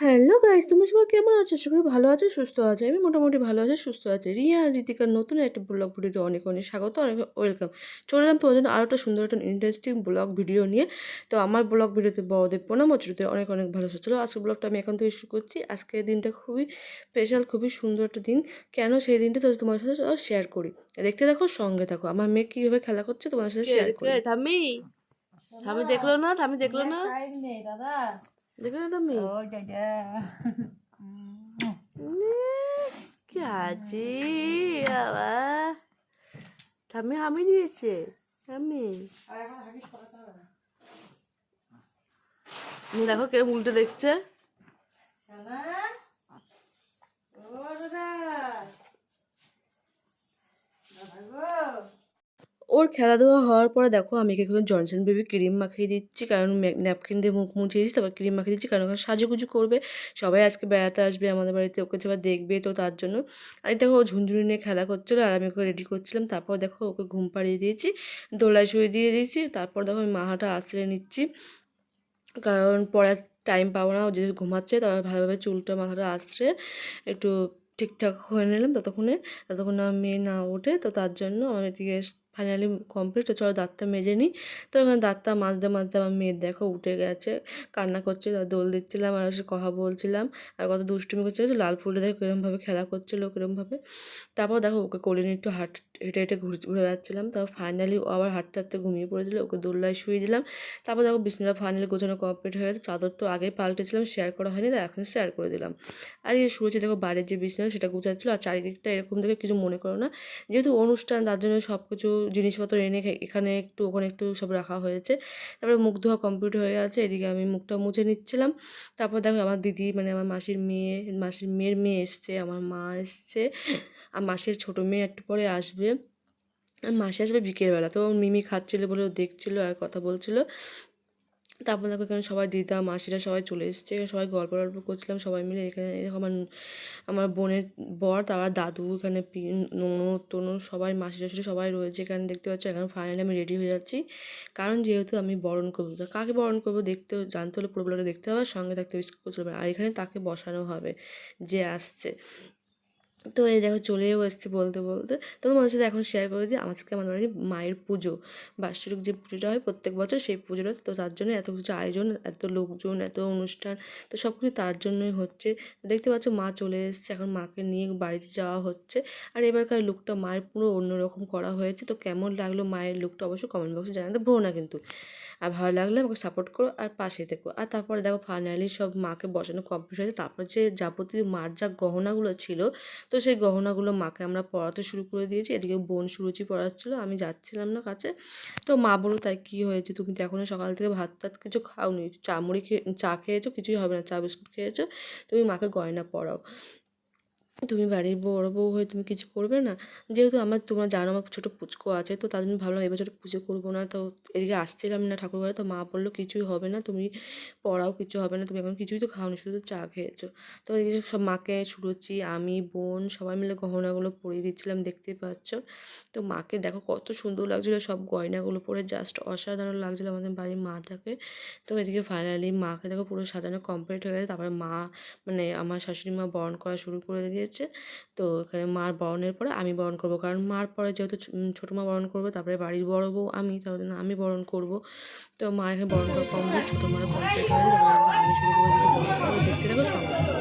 Hello guys তুমি সবাই কেমন আছো? আশা করি ভালো আছো সুস্থ আছো। আমি মোটামুটি ভালো আছি সুস্থ আছি। রিয়া আর ঋতিকার নতুন একটা ব্লগ ভিডিওতে অনেক অনেক স্বাগত অনেক ওয়েলকাম চলে এলাম তোমাদের জন্য আরও একটা সুন্দর একটা ইন্টারেস্টিং ব্লগ ভিডিও নিয়ে। তো আমার ব্লগ ভিডিওতে বড়দের প্রণাম ছোটোদের অনেক অনেক ভালো চলো আজকে ব্লগটা আমি এখন থেকে শুরু করছি। আজকের দিনটা খুবই স্পেশাল খুবই সুন্দর একটা দিন। কেন সেই দিনটা তো তোমার সাথে শেয়ার করি? দেখতে দেখো সঙ্গে থাকো। আমার মেয়ে কীভাবে খেলা করছে তোমার সাথে শেয়ার করি। থামি থামি দেখল না? থামি দেখল না? দাদা। দেখল না থামি ও দাদা কি আছে বাবা থামি হামি দিয়েছে থামি দেখো কে উল্টে দেখছে। ও দাদা। ওর খেলাধুলা হওয়ার পরে দেখো আমি এখন জনসন বেবি ক্রিম মাখিয়ে দিচ্ছি, কারণ ন্যাপকিন দিয়ে মুখ মুছিয়ে দিচ্ছি তারপর ক্রিম মাখিয়ে দিচ্ছি, কারণ ওখানে সাজুগুজু করবে। সবাই আজকে বেড়াতে আসবে আমাদের বাড়িতে, ওকে সবাই দেখবে তো তার জন্য। আর দেখো ও ঝুনঝুনি নিয়ে খেলা করছিল, আর আমি ওকে রেডি করছিলাম, তারপর দেখো ওকে ঘুম পাড়িয়ে দিয়েছি, দোলায় শুয়ে দিয়ে দিয়েছি, তারপর দেখো আমি মাহাটা আশ্রয় নিচ্ছি। কারণ পরে টাইম পাবো না, ও যদি ঘুমাচ্ছে তারপর ভালোভাবে চুলটা, মাথাটা আশ্রে একটু ঠিকঠাক হয়ে নিলাম ততক্ষণে। ততক্ষণ মেয়ে না ওঠে তো তার জন্য আমার এদিকে ফাইনালি কমপ্লিট তো চলো দাঁতটা মেজে নিই। তো এখানে দাঁতটা মাজতে মাজতে আমার মেয়ের দেখো উঠে গেছে, কান্না করছে দোল দিচ্ছিলাম, আর সে কথা বলছিলাম, আর কত দুষ্টুমি করছিল যে লাল ফুলটা দেখো কীরমভাবে খেলা করছিল কীরমভাবে তারপর দেখো ওকে কোলে নিয়ে একটু হাট, হেঁটে হেঁটে ঘুরে ঘুরে বেড়াচ্ছিলাম তারপর ফাইনালি ও আবার হাঁটতে হাঁটতে ঘুমিয়ে পড়েছিল ওকে দোল্লায় শুয়ে দিলাম। তারপর দেখো বিছানাটা ফাইনালি গোছানো কমপ্লিট হয়ে গেছে, চাদর তো আগেই পাল্টেছিলাম শেয়ার করা হয়নি, তাই এখন শেয়ার করে দিলাম। আর এই শুয়েছে, দেখো বাড়ির যে বিছানা, সেটা গুছাচ্ছিল, আর চারিদিকটা এরকম দেখে কিছু মনে করো না। যেহেতু অনুষ্ঠান, তার জন্য সব কিছু জিনিসপত্র এনে এখানে একটু, ওখানে একটু সব রাখা হয়েছে। তারপরে মুখ ধোয়া কমপ্লিট হয়ে গেছে, এদিকে আমি মুখটা মুছে নিচ্ছিলাম। তারপর দেখো আমার দিদি মানে আমার মাসির মেয়ে, মাসির মেয়ের মেয়ে এসছে, আমার মা এসছে। আর মাসির ছোটো মেয়ে একটু পরে আসবে। মাসে আসবে বিকেলবেলা, তো মিমি খাচ্ছিলো বলে দেখছিলো আর কথা বলছিলো। তারপর দেখো এখানে সবাই দিদা, মাসিরা সবাই চলে এসেছে। সবাই গল্প গল্প করছিলাম, সবাই মিলে। এখানে এরকম আমার আমার বোনের বর তারপর দাদু, এখানে ননদ তনু সবাই মাসি শাশুড়ি সবাই রয়েছে এখানে। দেখতে পাচ্ছি, এখন ফাইনালি আমি রেডি হয়ে যাচ্ছি। কারণ যেহেতু আমি বরণ করব, তো কাকে বরণ করব দেখতে, জানতে হলে পুরো দেখতে হবে সঙ্গে থাকতে চলবে আর এখানে তাকে বসানো হবে, যে আসছে। তো এই দেখো চলেও এসছে বলতে বলতে। তো তোমাদের সাথে এখন শেয়ার করে দিই আজকে আমাদের বাড়ি মায়ের পুজো। বার্ষিক যে পুজোটা হয় প্রত্যেক বছর সেই পুজোটা, তো তার জন্য এত কিছু আয়োজন, এত লোকজন, এত অনুষ্ঠান, তো সব কিছু তার জন্যই হচ্ছে। দেখতে পাচ্ছ মা চলে এসছে, এখন মাকে নিয়ে বাড়িতে যাওয়া হচ্ছে। আর এবারকার লুকটা মায়ের পুরো অন্যরকম করা হয়েছে, তো কেমন লাগল মায়ের লুকটা অবশ্যই কমেন্ট বক্সে জানাতে ভুলো না কিন্তু। আর ভালো লাগলে আমাকে সাপোর্ট করো আর পাশে থেকো। আর তারপরে দেখো ফাইনালি সব মাকে বসানো কমপ্লিট হয়েছে তারপর যে যাবতীয় মার যা গহনাগুলো ছিল, তো সেই গহনাগুলো মাকে আমরা পড়াতে শুরু করে দিয়েছি। এদিকে বোন সুরুচি পড়াচ্ছিলো, আমি যাচ্ছিলাম না কাছে। তো মা বলল, তাই কী হয়েছে? তুমি তো এখনও সকাল থেকে ভাত টাত কিছু খাওনি। চা মুড়ি খেয়ে চা খেয়েছো, কিছুই হবে না, চা বিস্কুট খেয়েছো। তুমি মাকে গয়না পরাও তুমি বাড়ির বড় বউ হয়ে তুমি কিছু করবে না। যেহেতু আমার তোমরা জানো আমার ছোটো পুচকো আছে, তো তার জন্য ভাবলাম এবছর পুজো করব না, তো এদিকে আসছিলাম না ঠাকুর ঘরে, তো মা বলল কিছুই হবে না, তুমি পড়াও কিছু হবে না, তুমি এখন কিছুই তো খাওনি, শুধু চা খেয়েছো। তো এদিকে সব মাকে, সুরুচি, আমি, বোন সবাই মিলে গহনাগুলো পরিয়ে দিচ্ছিলাম দেখতেই পাচ্ছ। তো মাকে দেখো কত সুন্দর লাগছিল, সব গয়নাগুলো পরে জাস্ট অসাধারণ লাগছিল আমাদের বাড়ির মাটাকে। তো এদিকে ফাইনালি মাকে দেখো পুরো সাজানো কমপ্লিট হয়ে গেছে, তারপরে মা মানে আমার শাশুড়ি মা বরণ করা শুরু করে দিয়েছে তো এখানে মার বরণের পরে আমি বরণ করব। কারণ মার পরে যেহেতু ছোটো মা বরণ করবে, তারপরে বাড়ির বড় বউ আমি তার জন্য আমি বরণ করব। তো মা এখানে বরণ করা কমপ্লিট, ছোটো মার কমপ্লিট হয়ে যাবে আমি শুরু করে দিয়েছি বরণ। দেখতে থাকো সঙ্গে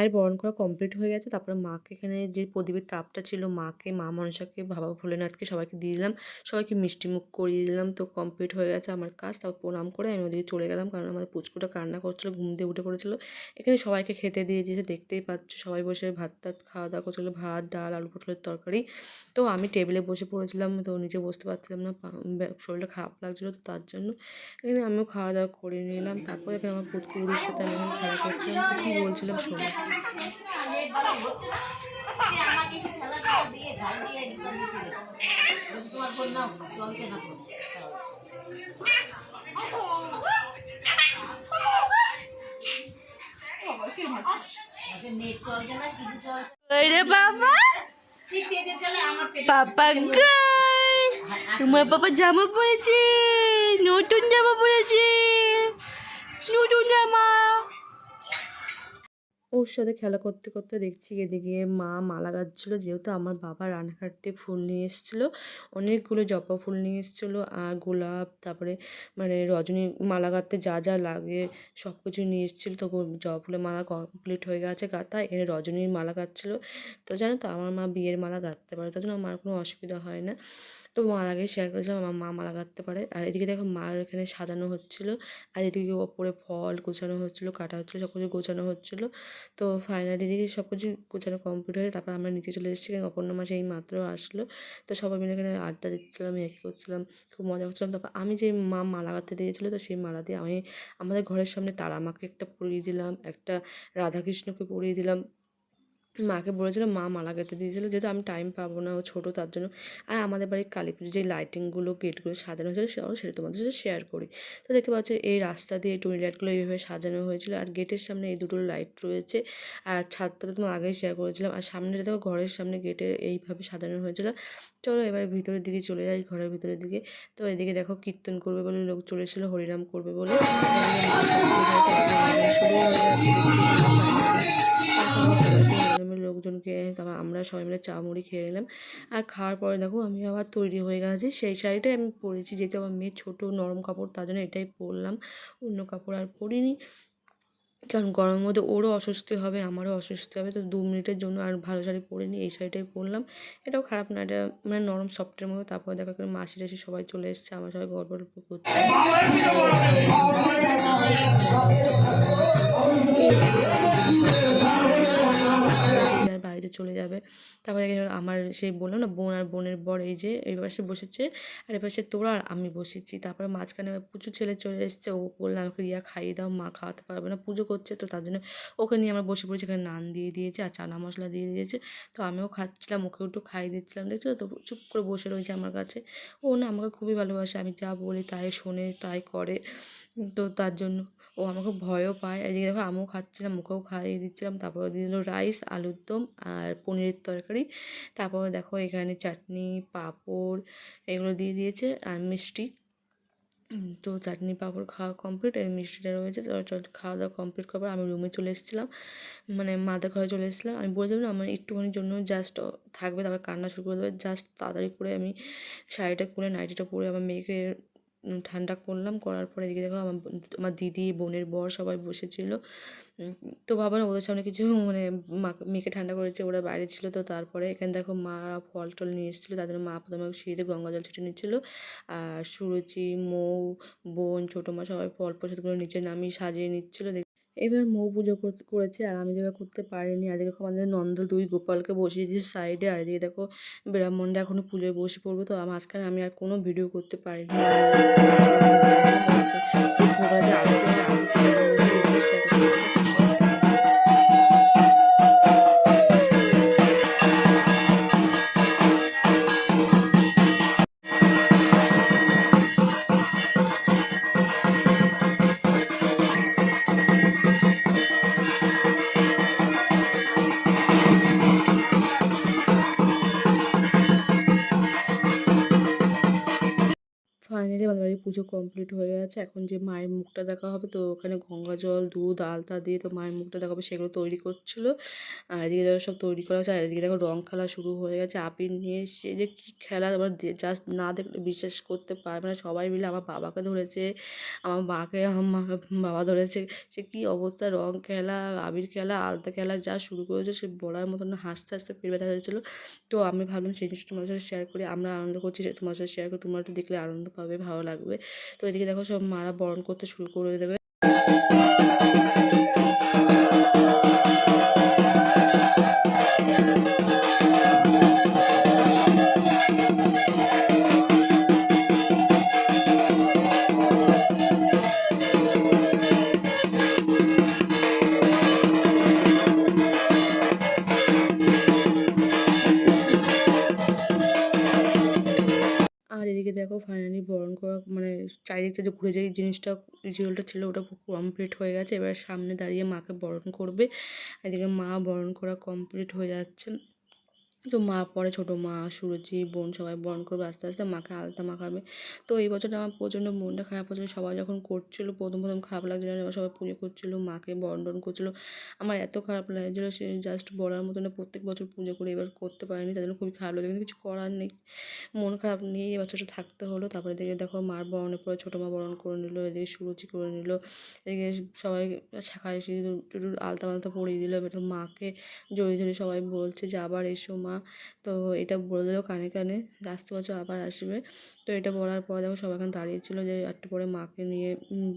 মায়ের বরণ করা কমপ্লিট হয়ে গেছে। তারপরে মাকে এখানে যে প্রদীপের তাপটা ছিল, মাকে, মা মনসাকে, বাবা ভোলেনাথকে সবাইকে দিয়ে দিলাম। সবাইকে মিষ্টি মুখ করিয়ে দিলাম। তো কমপ্লিট হয়ে গেছে আমার কাজ। তারপর প্রণাম করে আমি ওদিকে চলে গেলাম। কারণ আমাদের পুচকুটা কান্না করছিল, ঘুম দিয়ে উঠে পড়েছিল। এখানে সবাইকে খেতে দিয়ে দিয়েছে। দেখতেই পাচ্ছ সবাই বসে ভাত টাত খাওয়া দাওয়া করছিল। ভাত, ডাল, আলু পটলের তরকারি। তো আমি টেবিলে বসে পড়েছিলাম। তো নিচে বসতে পারছিলাম না। শরীরটা খারাপ লাগছিল। তো তার জন্য এখানে আমিও খাওয়া দাওয়া করে নিলাম। তারপর এখানে আমার পুচকুড়ির সাথে আমি খেলা করছিলাম। তো কী বলছিলাম শোনো। পাপা গাই তোমার বাবা জামা পরেছে নতুন জামা পরেছে। ওর সাথে খেলা করতে করতে দেখছি এদিকে মা মালা গাচ্ছিলো যেহেতু আমার বাবা রানাঘাট থেকে ফুল নিয়ে এসেছিল, অনেকগুলো জবা ফুল নিয়ে এসেছিল আর গোলাপ, তারপরে মানে রজনী মালা গাঁথতে যা যা লাগে সব কিছু নিয়ে এসেছিল। তো জবা ফুলের মালা কমপ্লিট হয়ে গেছে গাঁথা, এনে রজনীর মালা গাচ্ছিলো তো জানো তো, আমার মা বিয়ের মালা গাঁথতে পারে, তার জন্য আমার কোনো অসুবিধা হয় না। তো মার আগে শেয়ার করেছিলাম আমার মা মালা গাঁথতে পারে। আর এদিকে দেখো মার এখানে সাজানো হচ্ছিল, আর এদিকে ওপরে ফল গোছানো হচ্ছিল, কাটা হচ্ছিল সব কিছু গোছানো হচ্ছিল। তো ফাইনালি দিকে সব কিছু গোছানো কমপ্লিট হয়ে তারপর আমরা নিচে চলে এসেছি, কারণ অপর্ণা মাসে এই মাত্র আসলো। তো সবাই মিলে এখানে আড্ডা দিচ্ছিলাম একই করছিলাম, খুব মজা করছিলাম। তারপর আমি যে মা মালা গাঁথতে দিয়েছিলো, তো সেই মালা দিয়ে আমি আমাদের ঘরের সামনে তারা মাকে একটা পরিয়ে দিলাম, একটা রাধাকৃষ্ণকে পরিয়ে দিলাম। মাকে বলেছিলাম মা মালা গেঁথে দিয়েছিল, যেহেতু আমি টাইম পাবো না, ও ছোটো তার জন্য। আর আমাদের বাড়ির কালী পুজোর যে লাইটিংগুলো গেটগুলো সাজানো হয়েছিল সেটাও সেটা তোমাদের সাথে শেয়ার করি। তো দেখতে পাচ্ছ, এই রাস্তা দিয়ে টুনি লাইটগুলো এইভাবে সাজানো হয়েছিল, আর গেটের সামনে এই দুটো লাইট রয়েছে, আর ছাদটা তো তোমার আগেই শেয়ার করেছিলাম, আর সামনে দেখো ঘরের সামনে গেটে এইভাবে সাজানো হয়েছিল। চলো এবার ভিতরের দিকে চলে যাই, ঘরের ভিতরের দিকে। তো এদিকে দেখো কীর্তন করবে বলে লোক চলে এসেছিল, হরিনাম করবে বলে। লোকজনকে তারপর আমরা সবাই মিলে চা মুড়ি খেয়ে নিলাম। আর খাওয়ার পরে দেখো আমি আবার তৈরি হয়ে গেছি। সেই শাড়িটাই আমি পরেছি, যেহেতু আমার মেয়ে ছোটো, নরম কাপড়, তার জন্য এটাই পরলাম। অন্য কাপড় আর পরিনি। কারণ গরমের মধ্যে ওরও অস্বস্তি হবে, আমারও অস্বস্তি হবে। তো দু মিনিটের জন্য আর ভালো শাড়ি পরিনি, এই শাড়িটাই পরলাম। এটাও খারাপ না, এটা মানে নরম, সফটের মধ্যে তারপরে দেখা করে মাসি টাসি সবাই চলে এসছে, আমার সবাই গল্প টল্প করছে। বাড়িতে চলে যাবে। তারপরে আমার সেই বলল না, বোন আর বোনের বর এই যে, এই পাশে বসেছে, আর এ পাশে তোরা আর আমি বসেছি। তারপরে মাঝখানে প্রচুর ছেলে চলে এসেছে, ও বলল আমাকে রিয়া খাইয়ে দাও, মা খাওয়াতে পারবে না, পুজো করছে। তো তার জন্য ওকে নিয়ে আমরা বসে পড়েছি, এখানে নান দিয়ে দিয়েছে আর চানা মশলা দিয়ে দিয়েছে। তো আমিও খাচ্ছিলাম, ওকে একটু খাইয়ে দিচ্ছিলাম, দেখছ? তো চুপ করে বসে রয়েছে আমার কাছে। ও না আমাকে খুবই ভালোবাসে, আমি যা বলি তাই শোনে, তাই করে। তো তার জন্য ও আমাকে ভয়ও পায়। এদিকে দেখো আমিও খাচ্ছিলাম ওকেও খাইয়ে দিচ্ছিলাম। তারপর দিয়ে দিল রাইস, আলুর দম আর পনিরের তরকারি। তারপর দেখো এখানে চাটনি, পাঁপড় এগুলো দিয়ে দিয়েছে আর মিষ্টি। তো চাটনি, পাঁপড় খাওয়া কমপ্লিট এই মিষ্টিটা রয়েছে। খাওয়া দাওয়া কমপ্লিট করার পর আমি রুমে চলে এসেছিলাম। মানে মাদের ঘরে চলে এসেছিলাম। আমি বলেছিলাম না, আমার একটুখানির জন্য জাস্ট থাকবে, তারপর কান্না শুরু করে দেবে। জাস্ট তাড়াতাড়ি করে আমি শাড়িটা খুলে নাইটিটা পরে আমার মেয়েকে ঠান্ডা করলাম, করার পরে এদিকে দেখো আমার আমার দিদি, বোনের বর সবাই বসেছিল। তো বাবা ওদের সামনে কিছু মানে মেয়েকে ঠান্ডা করেছে, ওরা বাইরে ছিল। তো তারপরে এখানে দেখো মা ফল টল নিয়ে এসেছিল। তাদের মা প্রথমে সিঁড়িতে গঙ্গা জল ছেটে নিচ্ছিলো। আর সুরুচি, মৌ, বোন, ছোটো মা সবাই ফল প্রসাদগুলো নিচে নামিয়ে সাজিয়ে নিচ্ছিলো। এবার মৌ পুজো কর- করেছে আর আমি যেভাবে করতে পারিনি। আর দেখো আমাদের নন্দ দুই গোপালকে বসিয়ে সাইডে আর এদিকে দেখো ব্রাহ্মণরা এখনও পুজোয় বসে পড়বে। তো মাঝখানে আমি আর কোনো ভিডিও করতে পারিনি। পুজো কমপ্লিট হয়ে গেছে। এখন যে মায়ের মুখটা দেখা হবে, তো ওখানে গঙ্গা জল, দুধ, আলতা দিয়ে তো মায়ের মুখটা দেখাবে, সেগুলো তৈরি করছিল। আর এদিকে দেখো সব তৈরি করা হচ্ছে আর এদিকে দেখো রং খেলা শুরু হয়ে গেছে। আপিল নিয়ে এসছে যে কী খেলা, আবার জাস্ট না দেখলে বিশ্বাস করতে পারবে না। সবাই মিলে আমার বাবাকে ধরেছে, আমার মাকে, আমার মা, বাবা ধরেছে, সে কী অবস্থা? রং খেলা, আবির খেলা, আলতা খেলা যা শুরু করেছে, সে বলার মতো না, হাসতে হাসতে পেট ব্যথা হয়েছিলো তো আমি ভাবলাম সেই জিনিসটা তোমার সাথে শেয়ার করি, আমরা আনন্দ করছি, তোমার সাথে শেয়ার করি, তোমরা একটু দেখলে আনন্দ পাবে, ভালো লাগবে। তো এদিকে দেখো সব মারা বরণ করতে শুরু করে দেবে। চারিদিকটা যে ঘুরে যাই জিনিসটা রিচুয়ালটা ছিল ওটা কমপ্লিট হয়ে গেছে। এবার সামনে দাঁড়িয়ে মাকে বরণ করবে। এদিকে মা বরণ করা কমপ্লিট হয়ে যাচ্ছে। তো মা পরে ছোটো মা, সুরজি, বোন সবাই বরণ করবে আস্তে আস্তে, মাকে আলতা মাখাবে। তো এই বছরটা আমার প্রচণ্ড মনটা খারাপ হচ্ছিল সবাই যখন করছিল প্রথম প্রথম খারাপ লাগছিল সবাই পুজো করছিল, মাকে বরণ করছিল। আমার এত খারাপ লাগছিল সে জাস্ট বলার মতো না, প্রত্যেক বছর পুজো করে, এবার করতে পারিনি জন্য খুবই খারাপ লাগে কিন্তু কিছু করার নেই। মন খারাপ নিয়ে এই বছরটা থাকতে হলো, তারপরে দেখে দেখো মার বরণের পরে ছোটো মা বরণ করে নিল, এদিকে সুরুচি করে নিল, এদিকে সবাই শাখায় টিঁদুর আলতা মালতা পরিয়ে দিল, এবার মাকে জড়িয়ে ধরে সবাই বলছে যে আবার এসো মা। তো এটা বলে দিল কানে কানে আসতে বছর আবার আসবে। তো এটা বলার পর দেখো সবাই এখানে দাঁড়িয়েছিল যে একটু পরে মাকে নিয়ে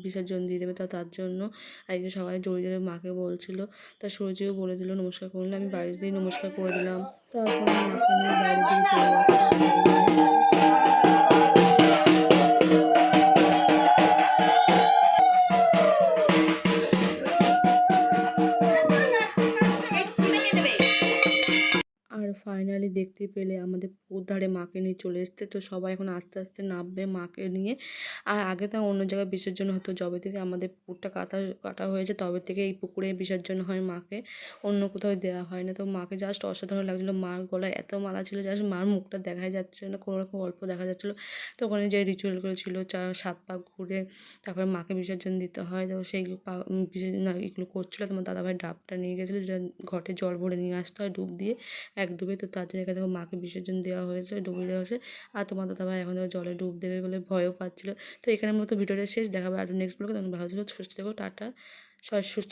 বিসর্জন দিয়ে দেবে তা তার জন্য। একজন সবাই জড়িয়ে ধরে মাকে বলছিল। তা সূর্যও বলে দিল, নমস্কার করলে আমি বাড়িতেই নমস্কার করে দিলাম। তারপর মাকে নিয়ে বাইরের আর ফাইনালি দেখতে পেলে আমাদের পুকুর ধারে মাকে নিয়ে চলে এসছে। তো সবাই এখন আস্তে আস্তে নামবে মাকে নিয়ে। আর আগে তো অন্য জায়গায় বিসর্জন হতো। যবে থেকে আমাদের পুকুরটা কাটা কাটা হয়েছে, তবে থেকে এই পুকুরে বিসর্জন হয় মাকে। অন্য কোথাও দেওয়া হয় না। তো মাকে জাস্ট অসাধারণ লাগছিল। মার গলায় এত মালা ছিল জাস্ট মার মুখটা দেখাই যাচ্ছিল না, কোনো রকম অল্প দেখা যাচ্ছিল। তো ওখানে যে রিচুয়ালগুলো ছিল চার, সাত পাক ঘুরে তারপরে মাকে বিসর্জন দিতে হয়। তো সেই বিসর্জন এগুলো করছিল। তোমার দাদাভাই ডাবটা নিয়ে গেছিল। যে ঘটে জল ভরে নিয়ে আসতে হয় ডুব দিয়ে, এক ডুবে। তো তার জন্য এখানে দেখো মাকে বিসর্জন দেওয়া হয়েছে ডুবিয়ে দেওয়া হয়েছে। আর তোমার দাদা ভাই এখন দেখো জলে ডুব দেবে বলে ভয়ও পাচ্ছিল। তো এখানে মতো ভিডিওটা শেষ, দেখাবে আর নেক্সট ব্লগে তখন ভালো ছিল সুস্থ থেকো, টাটা। সবাই সুস্থ